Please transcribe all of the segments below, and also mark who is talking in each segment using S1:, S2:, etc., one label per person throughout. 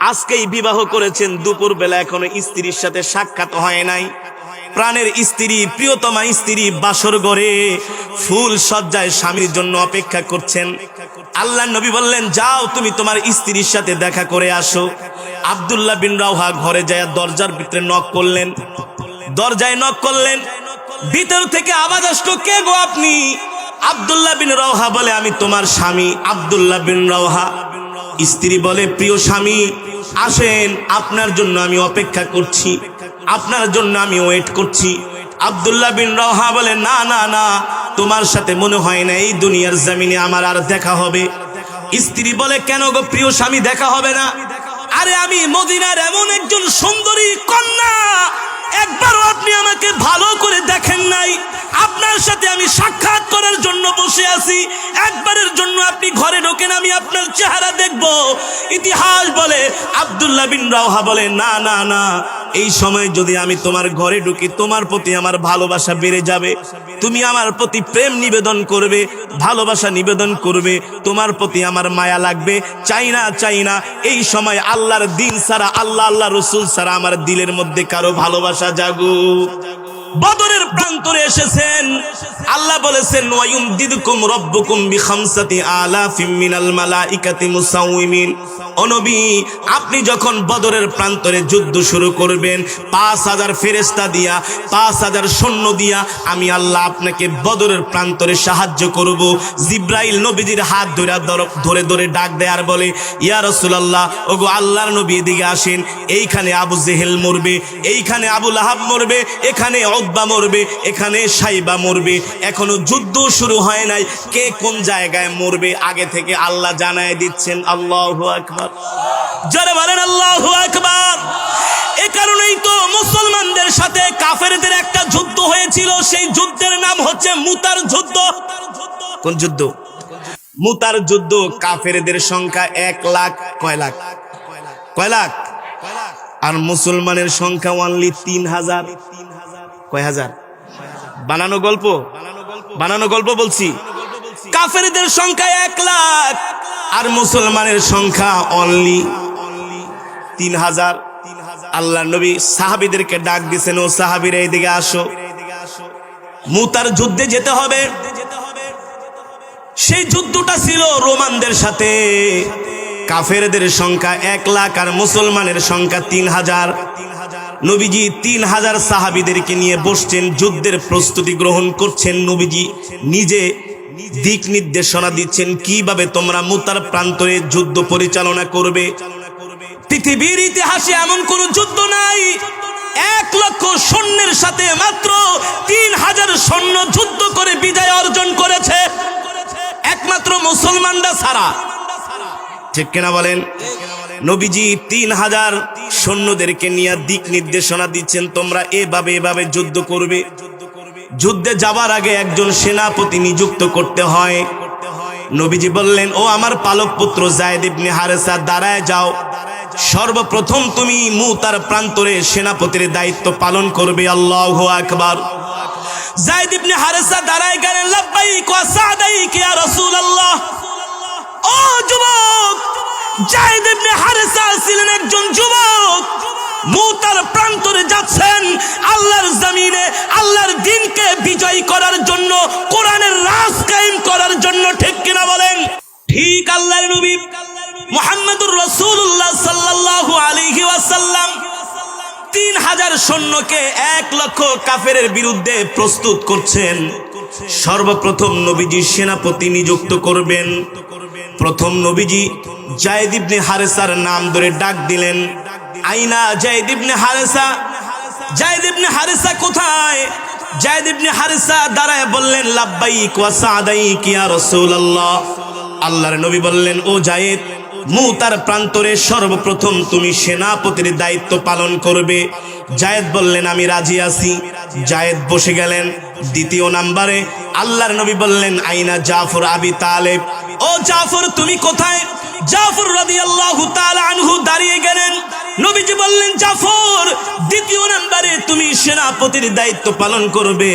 S1: আজকেই বিবাহ করেছেন দুপুর বেলা এখনও স্ত্রীর সাথে সাক্ষাৎ হয় নাই। প্রাণের স্ত্রী, প্রিয়তমা স্ত্রী বাসর গড়ে ফুল সজ্জায় স্বামীর জন্য অপেক্ষা করছেন। আল্লাহ নবী বললেন, যাও, তুমি তোমার স্ত্রীর সাথে দেখা করে আসো। আব্দুল্লাহ বিন রাওহা ঘরে যায় দরজার ভিতরে নক করলেন। দরজায় নক করলেন। ভিতর থেকে আওয়াজ আসলো, কে গো আপনি? আব্দুল্লাহ বিন রওহা বলে, আমি তোমার স্বামী আব্দুল্লাহ বিন রওহা স্ত্রী বলে, প্রিয় স্বামী, আসেন, আপনার জন্য আমি অপেক্ষা করছি। আপনার জন্য আমি ওয়েট করছি। আবদুল্লাহ বিন রহা বলে, না না না, তোমার সাথে মনে হয় না এই দুনিয়ার জমিনে আমার আর দেখা হবে। স্ত্রী বলে, কেন গো প্রিয় স্বামী, দেখা হবে না? আরে আমি মদিনার এমন একজন সুন্দরী কন্যা, একবারও আমি সাক্ষাৎ করার জন্য বসে আছি। একবারের জন্য আপনি ঘরে ঢোকেন, আমি আপনার চেহারা দেখব। ইতিহাস বলে, আব্দুল্লাহ বিন রাওহা বলে, না না না, এই সময় যদি আমি তোমার ঘরে ঢুকি, তোমার প্রতি আমার ভালোবাসা বেড়ে যাবে। তুমি আমার প্রতি প্রেম নিবেদন করবে, ভালোবাসা নিবেদন করবে, তোমার প্রতি আমার মায়া লাগবে। চাই না চাই না, এই সময় আল্লাহর দিন সারা আল্লাহ আল্লাহ রসুল সারা আমার দিলের মধ্যে কারও ভালোবাসা জাগুক। বদরের প্রান্তরে এসেছেন। আল্লাহ বলেছেন ওয়ায়ুম দিদকুম রব্বুকুম বিখামসাতি আলাফিম মিনাল মালাইকাতি মুসাউমিন ও নবী, আপনি যখন বদরের প্রান্তরে যুদ্ধ শুরু করবেন, পাঁচ হাজার ফেরেস্তা দিয়া, পাঁচ হাজার সৈন্য দিয়া, আমি আল্লাহ আপনাকে বদরের প্রান্তরে সাহায্য করব। জিব্রাইল নবীজির হাত ধরে ধরে ধরে ডাক দেয় আর বলে, ইয়া রসুলাল্লাহ, ওগো আল্লাহর নবী এদিকে আসেন, এইখানে আবু জেহেল মরবে, এইখানে আবুল আহাব মরবে, এখানে অব্বা মরবে, এখানে সাইবা মরবে। এখনও যুদ্ধ শুরু হয় নাই, কে কোন জায়গায় মরবে, আগে থেকে আল্লাহ জানায় দিচ্ছেন, আল্লাহ আকবার। যারা বলেন আল্লাহ আকবার, এ কারণেই তো মুসলমানদের সাথে কাফেরদের একটা যুদ্ধ হয়েছিল। সেই যুদ্ধের নাম হচ্ছে মুতার যুদ্ধ। কোন যুদ্ধ? মুতার যুদ্ধ, কাফেরদের সংখ্যা এক লাখ কয় লাখ? কয় লাখ? আর মুসলমানের সংখ্যা অনলি তিন হাজার। কয় হাজার? বানানো গল্প? বানানো গল্প বলছি। কাফেরদের সংখ্যা এক লাখ। আর মুসলমানের সংখ্যা অনলি তিন হাজার। আল্লাহ নবী সাহাবিদেরকে ডাক দিছেন, ও সাহাবিরা, এদিকে আসো। মুতার যুদ্ধে যেতে হবে। সেই যুদ্ধটা ছিল রোমানদের সাথে। কাফেরদের সংখ্যা এক লাখ আর মুসলমানের সংখ্যা তিন হাজার। নবীজি তিন হাজার সাহাবিদেরকে নিয়ে বসছেন, যুদ্ধের প্রস্তুতি গ্রহণ করছেন। নবীজি নিজে দিক নির্দেশনা দিচ্ছেন, কীভাবে তোমরা মুতার প্রান্তরে যুদ্ধ পরিচালনা করবে? পৃথিবীর ইতিহাসে এমন কোন যুদ্ধ নাই। এক লক্ষ সৈন্যের সাথে মাত্র তিন হাজার সৈন্য যুদ্ধ করে বিজয় অর্জন করেছে। একমাত্র মুসলমানরা ছাড়া। ঠিক কিনা বলেন? নবীজি তিন হাজার সৈন্যদেরকে নিয়ে দিক নির্দেশনা দিচ্ছেন, তোমরা এভাবে এভাবে যুদ্ধ করবে। যুদ্ধে যাবার আগে একজন সেনাপতি নিযুক্ত করতে হয়। নবীজি বললেন, ও আমার পালক পুত্র জায়দ ইবনে হারেসা, দাঁড়ায় যাও। সর্বপ্রথম তুমি মুতার প্রান্তরে সেনাপতির দায়িত্ব পালন করবে। আল্লাহ আকবার। জায়দ ইবনে হারেসা দাঁড়ায় গেলেন, লাব্বাইক ওয়া সাদাইক ইয়া রাসূলুল্লাহ। ও যুবক, জায়দ ইবনে হারেসা ছিলেন একজন যুবক। মুতার প্রান্তরে যাচ্ছেন আল্লাহর জমিনে, আল্লাহর দিনকে বিজয় করার জন্য, কোরআনের রাজ কায়েম করার জন্য, ঠিক কিনা বলেন? ঠিক আল্লাহর নবী মুহাম্মদুর রাসূলুল্লাহ সাল্লাল্লাহু আলাইহি ওয়াসাল্লাম তিন হাজার সৈন্যকে এক লক্ষ কাফেরের বিরুদ্ধে প্রস্তুত করছেন। সর্বপ্রথম নবীজি সেনাপতি নিযুক্ত করবেন। প্রথম নবীজি জায়দ ইবনে হারেসার নাম ধরে ডাক দিলেন। আইনা জায়দ ইবনে হারেসা। জায়দ ইবনে হারেসা কোথায়? জায়দ ইবনে হারেসা দাঁড়ায় বললেন, লাব্বাইক ওয়া সাদাইক ইয়া রাসূলুল্লাহ। আল্লাহর নবী বললেন, ও জায়েদ মুতার প্রান্তরে সর্বপ্রথম তুমি সেনাপতির দায়িত্ব পালন করবে। জায়েদ বললেন, আমি রাজি আছি। জায়েদ বসে গেলেন দ্বিতীয় নাম্বারে। আল্লাহর নবী বললেন, আইনা জাফর আবি তালেব। ও জাফর, তুমি কোথায়? জাফর রাদিয়াল্লাহু তাআলা আনহু দাঁড়িয়ে গেলেন। নবীজি বললেন, জাফর, দ্বিতীয় নাম্বারে তুমি সেনাপতির দায়িত্ব পালন করবে।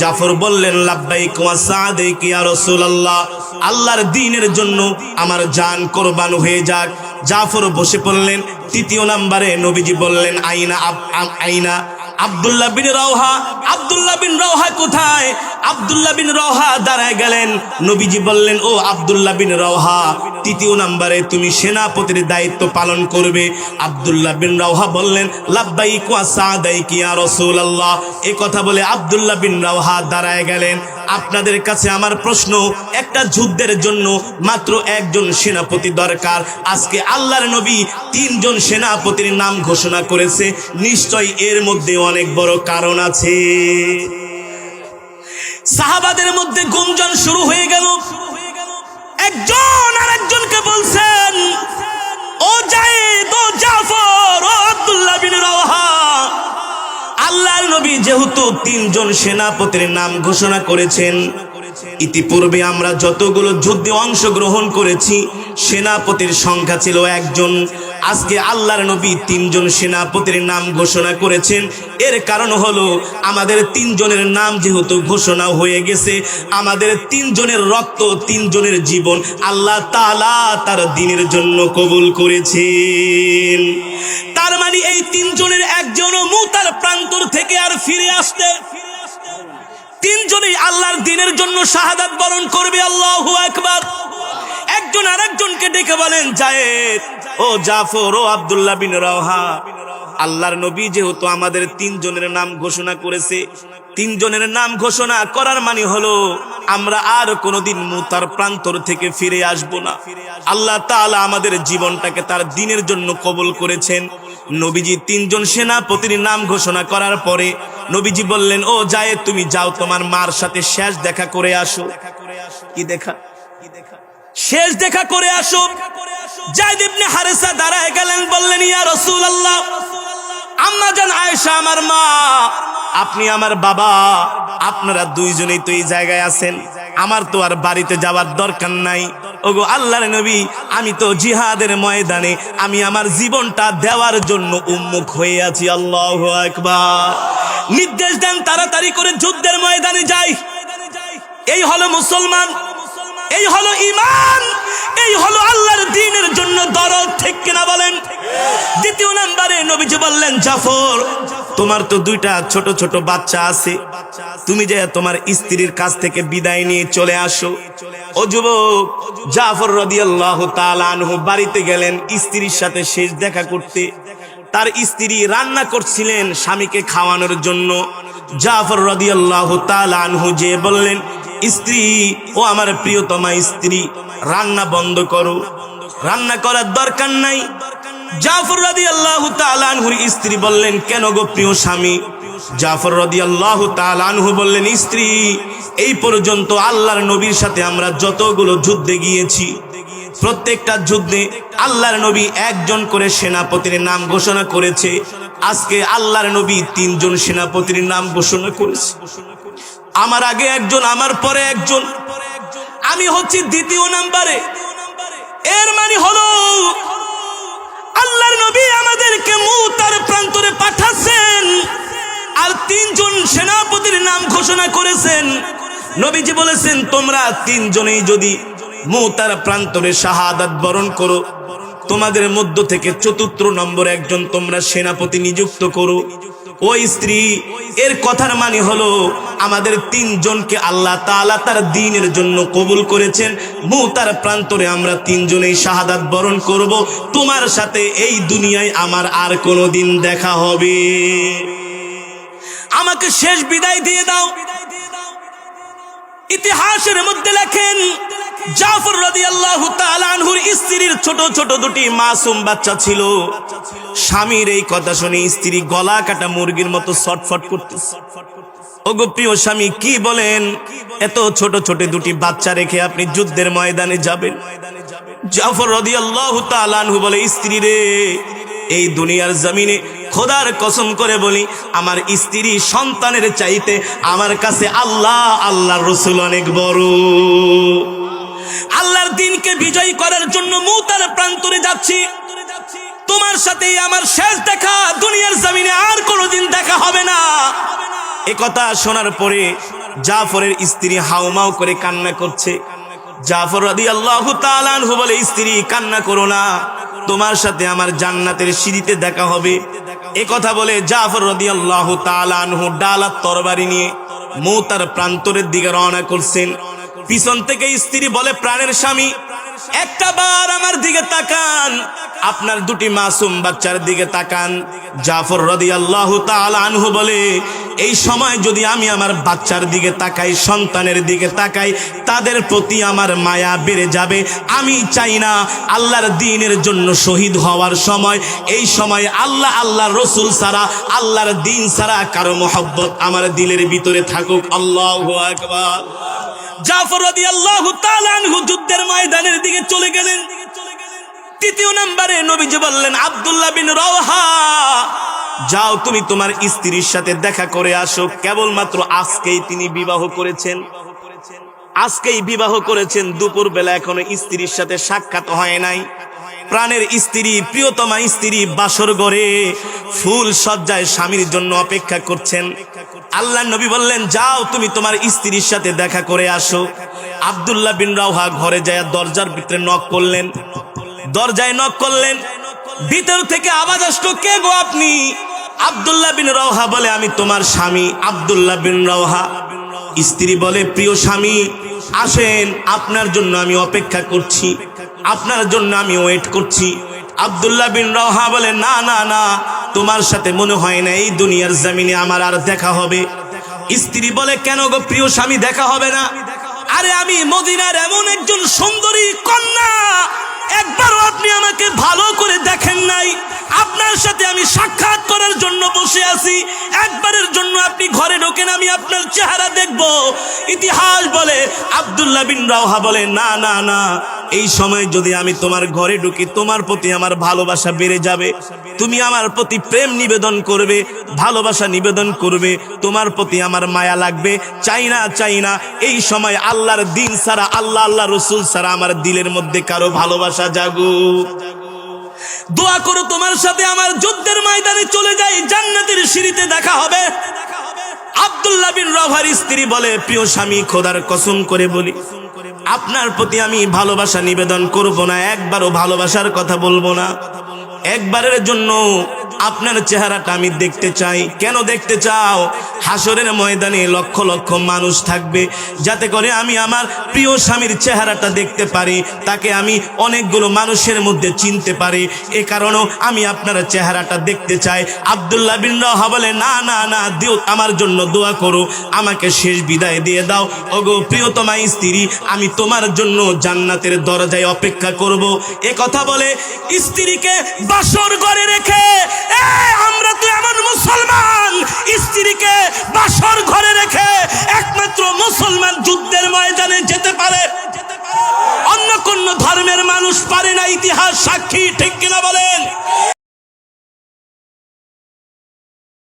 S1: জাফর বললেন, লাব্বাইক ওয়া সাদিক ইয়া রাসূলুল্লাহ, আল্লাহর দ্বীনের জন্য আমার জান কোরবান হয়ে যাক। জাফর বসে পড়লেন, তৃতীয় নাম্বারে নবীজি বললেন, আইনা আইনা আব্দুল্লাহ বিন রওহা, আব্দুল্লাহ বিন রওহা কোথায়? আব্দুল্লাহ বিন রওহা দাঁড়ায় গেলেন। নবীজি বললেন, ও আব্দুল্লাহ বিন রওহা, তৃতীয় নাম্বারে তুমি সেনাপতির দায়িত্ব পালন করবে। আব্দুল্লাহ বিন রওহা বললেন, লাব্বাইক ওয়া সাদাইক ইয়া রাসূলুল্লাহ। এই কথা বলে আব্দুল্লাহ বিন রওহা দাঁড়ায় গেলেন। আপনাদের কাছে আমার প্রশ্ন, একটা যুদ্ধের জন্য মাত্র একজন সেনাপতি দরকার। আজকে আল্লাহর নবী তিনজন সেনাপতির নাম ঘোষণা করেছে। নিশ্চয় এর মধ্যে অনেক বড় কারণ আছে। সাহাবাদের মধ্যে গুঞ্জন শুরু হয়ে গেল। একজন আর একজনকে বলছেন, ও জায়েদ ও জাফর, ও আব্দুল্লাহ বিন রওহা আল্লাহর নবী যেহেতু তিনজন সেনাপতির নাম ঘোষণা করেছেন, ইতিপূর্বে আমরা যতগুলো যুদ্ধে অংশগ্রহণ করেছি, সেনাপতির সংখ্যা ছিল একজন। আজকে আল্লাহর নবী তিনজন সেনাপতির নাম ঘোষণা করেছেন। এর কারণ হলো আমাদের তিনজনের নাম যেহেতু ঘোষণা হয়ে গেছে, আমাদের তিনজনের রক্ত, তিনজনের জীবন আল্লাহ তাআলা তার দিনের জন্য কবুল করেছেন। তার মানে এই তিনজনের একজনও মুতার প্রান্তর থেকে আর ফিরে আসতে তিনজনেই আল্লাহর দিনের জন্য শাহাদাত বরণ করবে, আল্লাহ একবার একজন আরেকজনকে ডেকে বলেন, জায়েদ ও জাফর ও আব্দুল্লাহ বিন রওহা, আল্লাহর নবী যেহেতু আমাদের তিনজনের নাম ঘোষণা করেছে, তিনজনের নাম ঘোষণা করার মানে হলো আমরা আর কোনোদিন মুতার প্রান্তর থেকে ফিরে আসব না। আল্লাহ তাআলা আমাদের জীবনটাকে তার দিনের জন্য কবুল করেছেন। নবীজি তিনজন সেনাপতির নাম ঘোষণা করার পরে নবীজি বললেন, ও যায় তুমি যাও, তোমার মার সাথে শেষ দেখা করে আসো। কি দেখা? শেষ দেখা করে আসো। ইবনে দাঁড়ায় গেলেন, বললেন, ইয়া রাসূলুল্লাহ, আম্মা জান আয়েশা আমার মা, আপনি আমার বাবা, আপনারা দুইজনেই তো এই জায়গায় আছেন, আমার তো আর বাড়িতে যাওয়ার দরকার নাই। ওগো আল্লাহর নবী, আমি তো জিহাদের ময়দানে, আমি আমার জীবনটা দেওয়ার জন্য উন্মুখ হয়ে আছি, আল্লাহ একবার নির্দেশ দেন, তাড়াতাড়ি করে যুদ্ধের ময়দানে যাই। এই হলো মুসলমান, এই হলো ইমান এই হলো আল্লাহর দিনের জন্য দরদ, ঠিক কিনা বলেন? দ্বিতীয় নাম্বারে নবীজি বললেন, জাফর, তোমার তো দুইটা ছোট ছোট বাচ্চা আছে। তুমি যে তোমার স্ত্রীর কাছ থেকে বিদায় নিয়ে চলে আসো। ও যুবক, জাফর রদিয়াল্লাহু তাআলা আনহু বাড়িতে গেলেন, স্ত্রীর সাথে শেষ দেখা করতে। তার স্ত্রী রান্না করছিলেন স্বামীকে খাওয়ানোর জন্য। জাফর রদিয়াল্লাহু তাআলা আনহু যে বললেন, স্ত্রী, ও আমার প্রিয়তমা স্ত্রী রান্না বন্ধ করো। রান্না করার দরকার নাই। জাফর রাদিয়াল্লাহু তাআলা আনহুর স্ত্রী বললেন, কেন গো প্রিয় স্বামী? জাফর রাদিয়াল্লাহু তাআলা আনহু বললেন, স্ত্রী, এই পর্যন্ত আল্লাহর নবীর সাথে আমরা যতগুলো যুদ্ধে গিয়েছি, প্রত্যেকটা যুদ্ধে আল্লাহর নবী একজন করে সেনাপতির নাম ঘোষণা করেছে। আজকে আল্লাহর নবী তিনজন সেনাপতির নাম ঘোষণা করেছে। আমার আগে একজন, আমার পরে একজন। আমি হচ্ছি দ্বিতীয় নাম্বারে। এর মানে হলো, আল্লাহর নবী আমাদেরকে মুতার প্রান্তরে পাঠাচ্ছেন আর তিনজন সেনাপতির নাম ঘোষণা করেছেন। নবীজি বলেছেন, তোমরা তিনজনেই যদি মুতার প্রান্তরে শাহাদাত বরণ করো, তোমাদের মধ্য থেকে চতুর্থ নম্বর একজন তোমরা সেনাপতি নিযুক্ত করো। ওই স্ত্রী, এর কথার মানে হলো আমাদের তিনজনকে আল্লাহ তাআলা তার দিনের জন্য কবুল করেছেন। মু তার প্রান্তরে আমরা তিনজনেই শাহাদাত বরণ করব। তোমার সাথে এই দুনিয়ায় আমার আর কোনো দিন দেখা হবে। আমাকে শেষ বিদায় দিয়ে দাও। ইতিহাসের মধ্যে লেখেন জাফর রাদিয়াল্লাহু তাআলা আনহুর স্ত্রীর ছোট ছোট দুটি মাসুম বাচ্চা ছিল। স্বামীর এই কথা শুনে স্ত্রী গলা কাটা মুরগির মতো ছটফট করতেছে। ওগো স্বামী, কি বলেন? এত ছোট ছোট দুটি বাচ্চা রেখে আপনি যুদ্ধের ময়দানে যাবেন? জাফর রাদিয়াল্লাহু তাআলা আনহু বলে, স্ত্রী রে, এই দুনিয়ার জমিনে খোদার কসম করে বলি, আমার স্ত্রী সন্তানের চাইতে আমার কাছে আল্লাহ, আল্লাহর রসুল অনেক বড়। আল্লাহর দিনকে বিজয়ী করার জন্য মুতার প্রান্তরে যাচ্ছি। তোমার সাথে আমার শেষ দেখা, দুনিয়ার জমিনে আর কোনোদিন দেখা হবে না। এ কথা শোনার পরে জাফরের স্ত্রী হাউমাউ করে কান্না করছে। জাফর রাদি আল্লাহ বলে, স্ত্রী, কান্না করো না। তোমার সাথে আমার জান্নাতের সিঁড়িতে দেখা হবে। এ কথা বলে জাফর রাদিয়াল্লাহু তাআলা আনহু ডালার তরবারি নিয়ে মৌতার প্রান্তরের দিকে রওনা করছেন। পিছন থেকে স্ত্রী বলে প্রাণের স্বামী। একটা বার আমার দিকে তাকান। আপনার দুটি মাসুম বাচ্চার দিকে তাকান। জাফর রাদিয়াল্লাহু তাআলা আনহু বলে, এই সময় যদি আমি আমার বাচ্চার দিকে তাকাই, সন্তানের দিকে তাকাই, তাদের প্রতি আমার মায়া বেড়ে যাবে। আমি চাই না আল্লাহর দিনের জন্য শহীদ হওয়ার সময়। এই সময় আল্লাহ আল্লাহ রসুল ছাড়া, আল্লাহর দিন ছাড়া কারও মোহব্বত আমার দিলের ভিতরে থাকুক। আল্লাহ আকবার। জাফর তাআলা আনহু যুদ্ধের ময়দানের দিকে চলে গেলেন। তৃতীয় নম্বরে নবীজি বললেন, আবদুল্লাহ বিন রওহা, যাও তুমি তোমার স্ত্রীর সাথে দেখা করে আসো। কেবলমাত্র আজকেই তিনি বিবাহ করেছেন। আজকেই বিবাহ করেছেন। দুপুর বেলা এখনও স্ত্রীর সাথে সাক্ষাৎ হয় নাই। প্রাণের স্ত্রী, প্রিয়তমা স্ত্রী বাসর ঘরে ফুল সজ্জায় স্বামীর জন্য অপেক্ষা করছেন। আল্লাহ নবী বললেন, যাও, তুমি তোমার স্ত্রীর সাথে দেখা করে আসো। আব্দুল্লাহ বিন রাওহা ঘরে যায় দরজার ভিতরে নক করলেন। দরজায় নক করলেন। ভিতর থেকে আওয়াজ আসলো, কে গো আপনি? আব্দুল্লাহ বিন রওহা বলে, আমি তোমার স্বামী। আব্দুল্লাহ বিন রওহা স্ত্রী বলে, প্রিয় স্বামী, আসেন, আপনার জন্য আমি অপেক্ষা করছি। আপনার জন্য আমি ওয়েট করছি। আব্দুল্লাহ বিন রওহা বলে, না না না, তোমার সাথে মনে হয় না এই দুনিয়ার জমিনে আমার আর দেখা হবে। স্ত্রী বলে, কেন গো প্রিয় স্বামী, দেখা হবে না? আরে আমি মদিনার এমন একজন সুন্দরী কন্যা। একবারও আপনি আমাকে ভালো করে দেখেন নাই। আপনার সাথে আমি সাক্ষাৎ করার জন্য বসে আছি। একবারের জন্য আপনি ঘরে ঢোকেন, আমি আপনার চেহারা দেখব। ইতিহাস বলে, আব্দুল্লাহ বিন রাওহা বলে, না না না এই সময় যদি আমি তোমার ঘরে ঢুকি, তোমার প্রতি আমার ভালোবাসা বেড়ে যাবে। তুমি আমার প্রতি প্রেম নিবেদন করবে, ভালোবাসা নিবেদন করবে, তোমার প্রতি আমার মায়া লাগবে। চাই না চাই না, এই সময় আল্লাহর দিন সারা আল্লাহ আল্লাহ রসুল সারা আমার দিলের মধ্যে কারও ভালোবাসা জাগুক দোয়া করো তোমার সাথে আমার যুদ্ধের ময়দানে চলে যাই, জান্নাতের সিঁড়িতে দেখা হবে। আব্দুল্লাহ বিন রভার স্ত্রী বলে, প্রিয় স্বামী, খোদার কসম করে বলি আপনার প্রতি আমি ভালোবাসা নিবেদন করব না একবারও ভালোবাসার কথা বলব না। একবারের জন্য আপনার চেহারাটা আমি দেখতে চাই। কেন দেখতে চাও? হাসরের ময়দানে লক্ষ লক্ষ মানুষ থাকবে। যাতে করে আমি আমার প্রিয় স্বামীর চেহারাটা দেখতে পারি। তাকে আমি অনেকগুলো মানুষের মধ্যে চিনতে পারি। এ কারণেও আমি আপনার চেহারাটা দেখতে চাই। আবদুল্লাহ বিন বলে, না না না, দিও, আমার জন্য দোয়া করো। আমাকে শেষ বিদায় দিয়ে দাও। ওগো প্রিয়তমা স্ত্রী, আমি তোমার জন্য জান্নাতের দরজায় অপেক্ষা করব। এ কথা বলে স্ত্রীকে বাসর ঘরে রেখে এ, আমরা তো এমন মুসলমান। স্ত্রীকে বাসর ঘরে রেখে একমাত্র মুসলমান যুদ্ধের ময়দানে যেতে পারে। অন্য কোন ধর্মের মানুষ পারে না ইতিহাস সাক্ষী ঠিক কিনা বলেন?